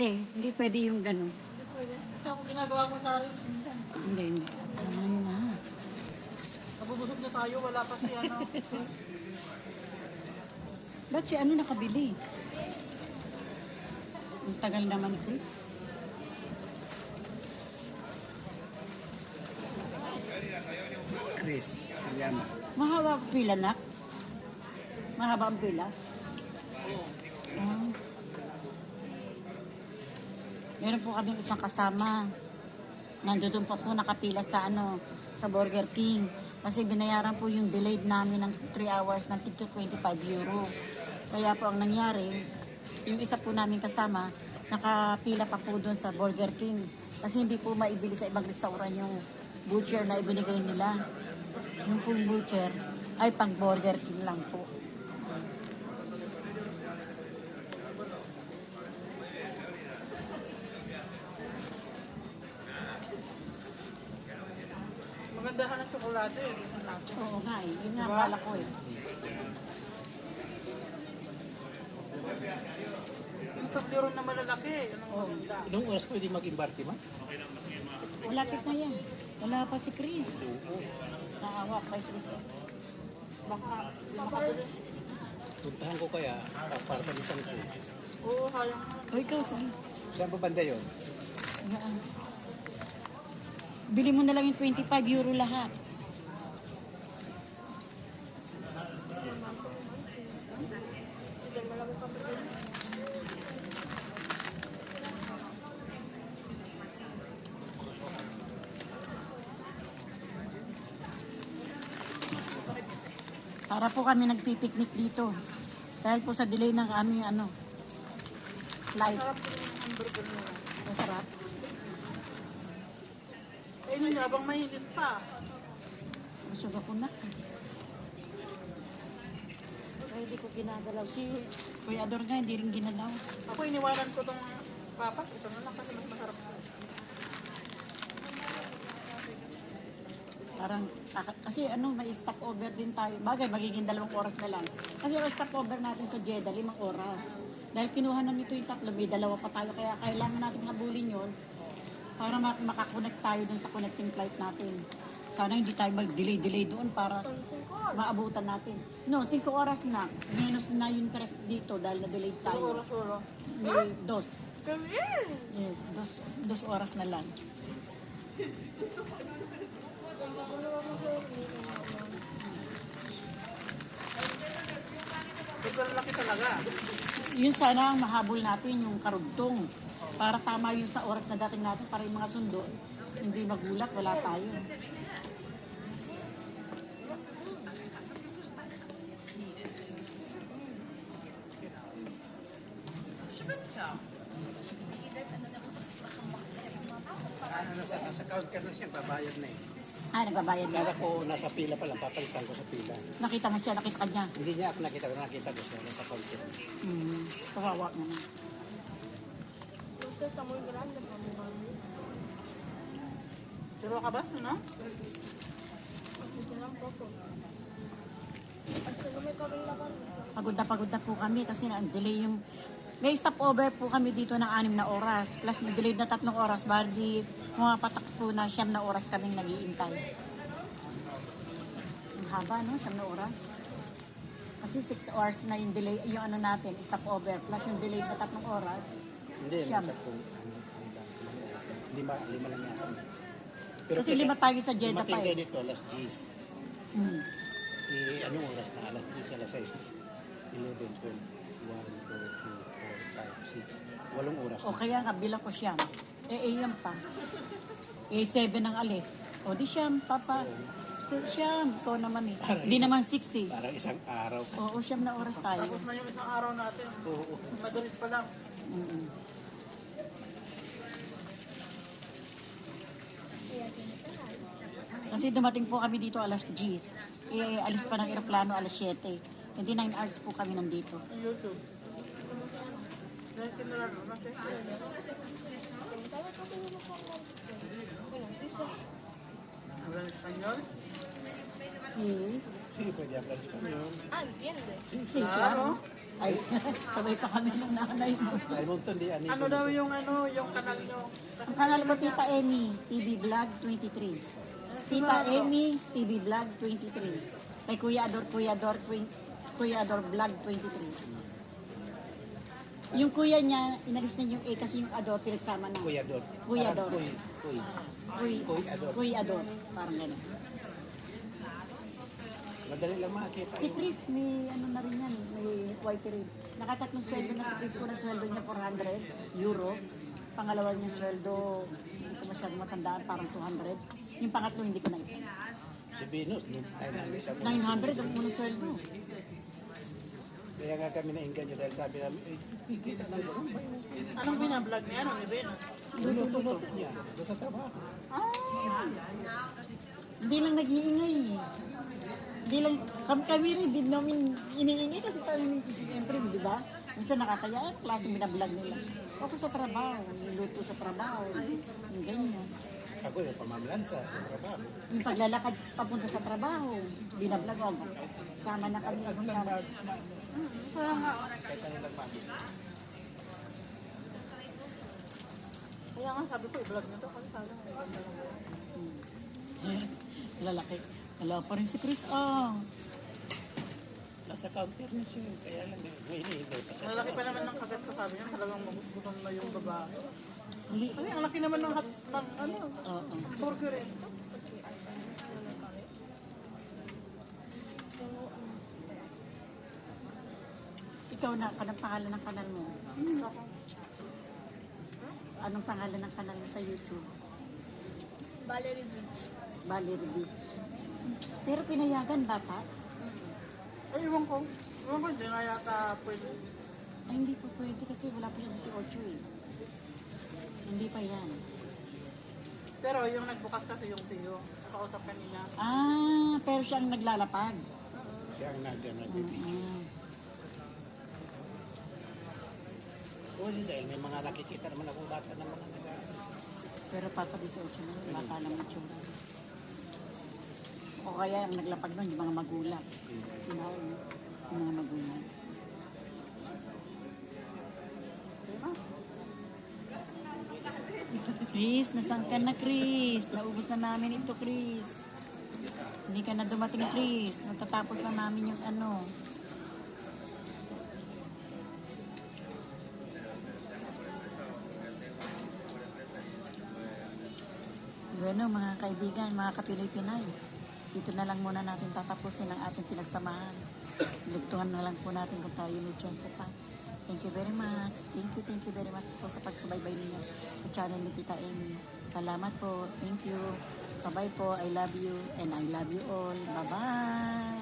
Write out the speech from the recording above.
Te, hindi pwede yung gano'n. Hindi pwede. Kasi ako ginagawa mo tayo minsan. Hindi, hindi. Ano na? Nabubusog na tayo, wala pa si ano. Ba't si ano nakabili? Ang tagal naman, Chris. Chris, yan. Mahaba ang pila, nak? Mahaba ang pila? Ah. Meron po kami isang kasama. Nandoon pa po nakapila sa ano, sa Burger King. Kasi binayaran po yung delayed namin ng 3 hours ng tig 25 euro. Kaya po ang nangyari, yung isa po namin kasama, nakapila pa po doon sa Burger King. Kasi hindi po maibili sa ibang restaurant yung butcher na ibinigay nila. Yung pong butcher ay pang Burger King lang po. Tsokolate eh. Oo nga eh. Yun nga Diba? akala ko eh. Yung Toblerone na malalaki. Yun ang maganda. Ilang oras pwede mag-imbarte ma? Malapit na yan. Wala pa si Chris. Naawa kay Chris. eh. Baka makabili. Puntahan ko kaya ah, para palitan ko. Oo, hayang O ikaw, sige. Saan ba banda yun? Yan. Bili mo na lang yung 25 euro lahat. Para po kami nagpipiknik dito. Dahil po sa delay ng aming ano, flight. Masarap. Eh, hindi habang mainit pa. Busog ako na. Hindi ko ginagalaw. Si Kuya Ador nga, hindi rin ginalaw. Ako iniwanan ko tong papak. Ito na lang kasi mas masarap na. Parang, kaka- kasi ano, may stop over din tayo. Bagay, magiging dalawang oras na lang. Kasi yung stop over natin sa Jeddah, limang oras. Dahil kinuha na nito yung tatlo, may dalawa pa tayo. Kaya kailangan natin habulin yon para mak- makakonect tayo dun sa connecting flight natin. Sana hindi tayo mag-delay-delay doon para maabutan natin. No, 5 oras na. Minus na yung stress dito dahil na-delayed Ito tayo. oras-oras. May dos. Yes, dos, dos oras na lang. Yun sana ang mahabol natin, yung karugtong. Para tama yun sa oras na dating natin, para yung mga sundo, hindi magulat, wala tayo. Ano, nasa, nasa counter na siya, babayad na eh. Ah, nagbabayad na. Kala ko nasa pila pa lang, papalitan ko sa pila. Nakita mo siya, nakita ka niya. Hindi niya ako nakita ko, nakita ko siya nasa counter. Hmm, kawawa naman. Pero ka ba? Ano? Pagod na pagod na po kami kasi na-delay yung... May stopover po kami dito ng anim na oras. Plus na-delayed na tatlong oras. Bali, mga patak po na siyam na oras kaming nag-iintay. Ang haba, no? Siyam na oras. Kasi 6 hours na yung delay, yung ano natin, stopover. Plus yung delayed na tatlong oras. Hindi, Siyam. nasa ba, lima, lima lang yata. Kasi lima tayo sa Jeddah dumating pa eh. dito, alas 10. Hmm. Eh, anong oras na? Alas 10, alas 6. 11, 12, 1, 2, 3, 4, 5, 6. Walong oras O na. kaya nga, bilang ko siyam. Eh, eh, yan pa. Eh, 7 ang alis. O, di siyam, papa. Si- Siyam. Ikaw naman eh. Parang Di isang- naman 6 eh. Parang isang araw. Oo, siyam na oras tayo. Tapos na yung isang araw natin. Oo. Madalit pa lang. Mm-mm. Kasi dumating po kami dito alas 10. Eh, alis pa ng aeroplano alas 7. Hindi 9 hours po kami nandito. Yung YouTube. Dahil sinarado na siya. Hablan Espanyol? Hmm. Sige, pwede hablar español. Sí, Claro. Ay, sabay pa kami ng nanay mo. Ay, Monton, di ani. Ano daw yung ano, yung kanal nyo? Ang kanal ko, Tita Emmy, TV Vlog 23. Tita Emmy, TV Vlog 23. Kay Kuya Ador, Kuya Ador, Kuya Ador Vlog 23. Yung kuya niya, inalis na yung A kasi yung Ador pinagsama na. Kuya Dor. Kuya Parang Dor. Kuy, kuy. Kuy, Kuy Ador. Kuya Ador. Parang gano'n. Madali lang makita. Si Chris, may ano na rin yan, may white rin. Nakatatlong sweldo na si Chris. Unang sweldo niya 400 euro. Pangalawa niya sweldo, hindi ko masyadong matandaan, parang 200. Yung pangatlo, hindi ko na ito. Si Venus, namin siya. 900 ang unang sweldo. Kaya nga kami nainggan nyo dahil sabi namin, eh, kikita na doon? Anong binablog niya? Ano ni Ben? Luluto-luto niya. Doon sa trabaho. Ah! Hindi lang nag-iingay. Hindi lang, kami, kami rin, din namin iniingay kasi kami, siyempre, di ba? Minsan nakakaya, klase binablog nila. Ako sa trabaho, niluto sa trabaho, yung ganyan. Ako yung pamamlansa sa trabaho. Yung paglalakad papunta sa trabaho, binablog ako. Sama na kami. Ako ma- Kaya nga, kaya nga sabi ko, i-vlog nyo to kasi sabi ko, lang. Hmm. Lalaki. Wala pa rin si Chris. Ah. Nasa counter na siya. Kaya lang, eh, may hinihintay pa siya. Lalaki pa naman ng kagat ko sabi niya, talagang magugutom na yung babae. Kasi ang laki naman ng, hat- ng ano, Oo. burger eh. Ikaw na, anong pangalan ng kanal mo? Ako, Anong pangalan ng kanal mo sa YouTube? Valerie Beach. Valerie Beach. Pero pinayagan bata? ay iwan ko. Iwan ko, hindi nga yata pwede. Ay, hindi pa pwede kasi wala pa siya 18 eh. Hindi pa yan. Pero yung nagbukas kasi yung tiyo, nakausap kanina. Ah, pero siya ang naglalapag. Siya ang nagano. Mm-mm. Uli dahil may mga nakikita naman akong bata na mga nag Pero papa 18 na yun, bata lang ang tsura. O kaya ang naglapag nun, yung mga magulang. Yung mga, yung mga magulang. Chris, nasan ka na Chris? Naubos na namin ito Chris. Hindi ka na dumating Chris. Matatapos na namin yung ano. Bueno, mga kaibigan, mga kapinoy-pinay, dito na lang muna natin tatapusin ang ating pinagsamahan. Dugtungan na lang po natin kung tayo may tiempo pa. Thank you very much. Thank you, thank you very much po sa pagsubaybay ninyo sa channel ni Tita Amy. Salamat po. Thank you. Bye-bye po. I love you and I love you all. Bye-bye.